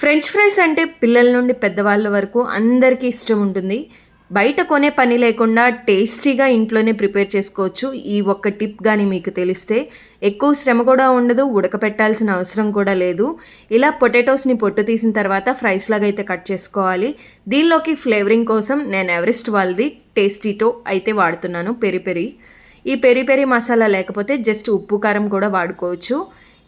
French fries అంటే పిల్లల నుండి పెద్దవాళ్ళ వరకు అందరికీ ఇష్టం ఉంటుంది. బయట కొనే పని లేకుండా టేస్టీగా ఇంట్లోనే ప్రిపేర్ చేసుకోవచ్చు. ఈ ఒక్క టిప్ కానీ మీకు తెలిస్తే ఎక్కువ శ్రమ కూడా ఉండదు ఉడకపెట్టాల్సిన అవసరం కూడా లేదు. ఇలా పొటాటోస్ని పొట్టు తీసిన తర్వాత ఫ్రైస్ లాగా అయితే కట్ చేసుకోవాలి. దీనిలోకి ఫ్లేవరింగ్ కోసం నేను ఎవరెస్ట్ వాళ్ళది టేస్టీటో అయితే వాడుతున్నాను పెరి పెరి. ఈ పెరి పెరి మసాలా లేకపోతే జస్ట్ ఉప్పు కారం కూడా వాడుకోవచ్చు.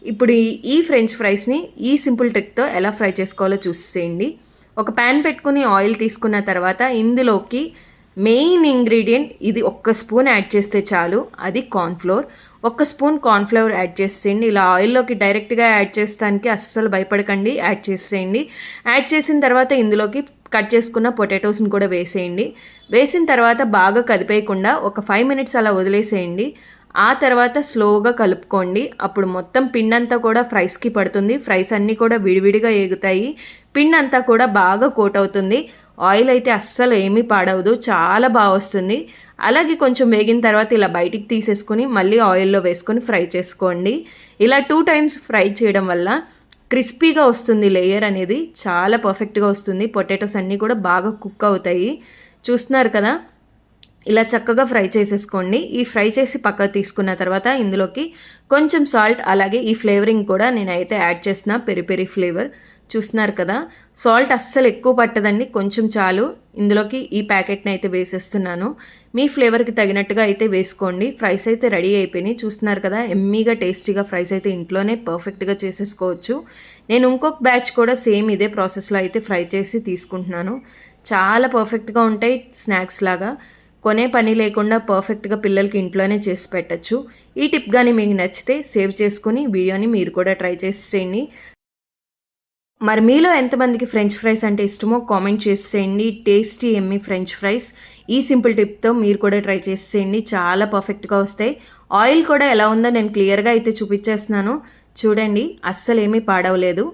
ఇప్పుడు ఈ- ఫ్రెంచ్ ఫ్రైస్ని ఈ సింపుల్ ట్రిక్తో ఎలా ఫ్రై చేసుకోవాలో చూసేయండి. ఒక ప్యాన్ పెట్టుకుని ఆయిల్ తీసుకున్న తర్వాత ఇందులోకి మెయిన్ ఇంగ్రీడియంట్ ఇది ఒక్క స్పూన్ యాడ్ చేస్తే చాలు అది కార్న్ఫ్లోర్ ఒక్క స్పూన్ కార్న్ఫ్లవర్ యాడ్ చేసేయండి. ఇలా ఆయిల్లోకి డైరెక్ట్గా యాడ్ చేస్తానికి అస్సలు భయపడకండి యాడ్ చేసేయండి. యాడ్ చేసిన తర్వాత ఇందులోకి కట్ చేసుకున్న పొటాటోస్ని కూడా వేసేయండి. వేసిన తర్వాత బాగా కదిపేయకుండా ఒక ఫైవ్ మినిట్స్ అలా వదిలేసేయండి. ఆ తర్వాత స్లోగా కలుపుకోండి. అప్పుడు మొత్తం పిండి అంతా కూడా ఫ్రైస్కి పడుతుంది. ఫ్రైస్ అన్నీ కూడా విడివిడిగా ఎగుతాయి పిండి అంతా కూడా బాగా కోట్ అవుతుంది. ఆయిల్ అయితే అస్సలు ఏమీ పాడవదు. చాలా బాగా వస్తుంది. అలాగే కొంచెం వేగిన తర్వాత ఇలా బయటికి తీసేసుకుని మళ్ళీ ఆయిల్లో వేసుకొని ఫ్రై చేసుకోండి. ఇలా టూ టైమ్స్ ఫ్రై చేయడం వల్ల క్రిస్పీగా వస్తుంది లేయర్ అనేది. చాలా పర్ఫెక్ట్గా వస్తుంది. పొటాటోస్ అన్నీ కూడా బాగా కుక్ అవుతాయి. చూస్తున్నారు కదా? ఇలా చక్కగా ఫ్రై చేసేసుకోండి. ఈ ఫ్రై చేసి పక్కకు తీసుకున్న తర్వాత ఇందులోకి కొంచెం సాల్ట్ అలాగే ఈ ఫ్లేవరింగ్ కూడా నేనైతే యాడ్ చేసిన పెరి పెరి ఫ్లేవర్. చూస్తున్నారు కదా? సాల్ట్ అస్సలు ఎక్కువ పట్టదండి కొంచెం చాలు. ఇందులోకి ఈ ప్యాకెట్ని అయితే వేసేస్తున్నాను. మీ ఫ్లేవర్కి తగినట్టుగా అయితే వేసుకోండి. ఫ్రైస్ అయితే రెడీ అయిపోయినాయి. చూస్తున్నారు కదా? ఎమ్మీగా టేస్టీగా ఫ్రైస్ అయితే ఇంట్లోనే పర్ఫెక్ట్గా చేసేసుకోవచ్చు. నేను ఇంకొక బ్యాచ్ కూడా సేమ్ ఇదే ప్రాసెస్లో అయితే ఫ్రై చేసి తీసుకుంటున్నాను. చాలా పర్ఫెక్ట్గా ఉంటాయి స్నాక్స్ లాగా. కొనే పని లేకుండా పర్ఫెక్ట్గా పిల్లలకి ఇంట్లోనే చేసి పెట్టచ్చు. ఈ టిప్ కానీ మీకు నచ్చితే సేవ్ చేసుకుని వీడియోని మీరు కూడా ట్రై చేసేయండి మరి మీలో ఎంతమందికి ఫ్రెంచ్ ఫ్రైస్ అంటే ఇష్టమో కామెంట్ చేసేయండి టేస్టీ ఎమ్మి ఫ్రెంచ్ ఫ్రైస్ ఈ సింపుల్ టిప్తో మీరు కూడా ట్రై చేసేయండి చాలా పర్ఫెక్ట్గా వస్తాయి. ఆయిల్ కూడా ఎలా ఉందో నేను క్లియర్గా అయితే చూపించేస్తున్నాను. చూడండి అస్సలు ఏమీ పాడవలేదు.